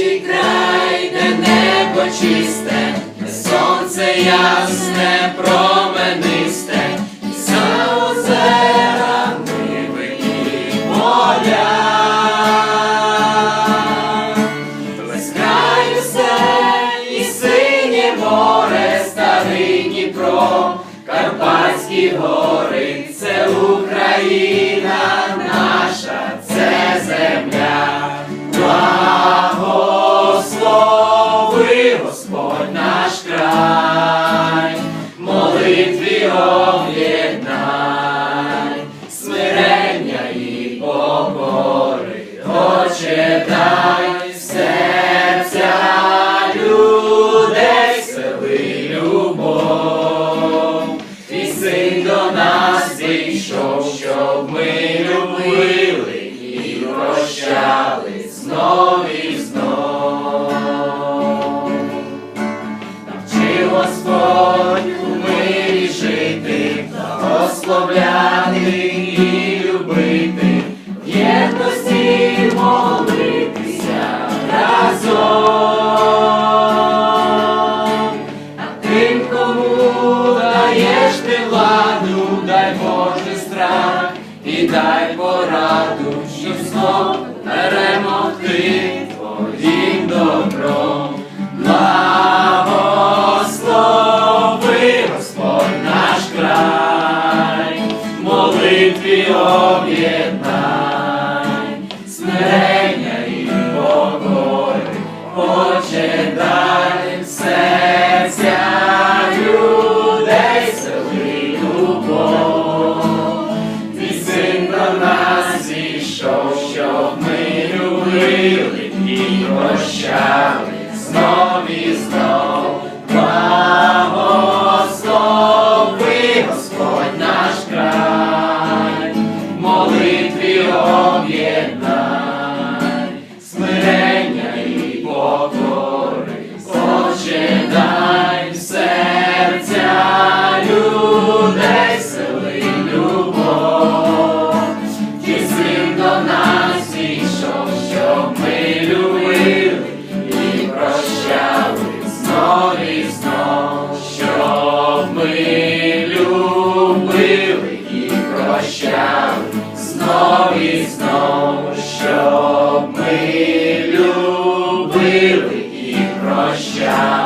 Найкращий край, де небо чисте, сонце ясне, променисте, за озерами вині поля. Все і синє море, старий Дніпро, Карпатські гори, це Україна Господь наш край, молитві об'єднай, смирення і покори, Отче, дай серця людей сели любов. Твій син до нас зійшов, щоб ми любили благословляти і любити, в єдності молитися разом. А тим, кому даєш ти владу, дай Боже страх і дай пораду, щоб знов перемогти молитві об'єднай, знов, що ми любили і прощав, знов і знов, щоб ми любили і прощав.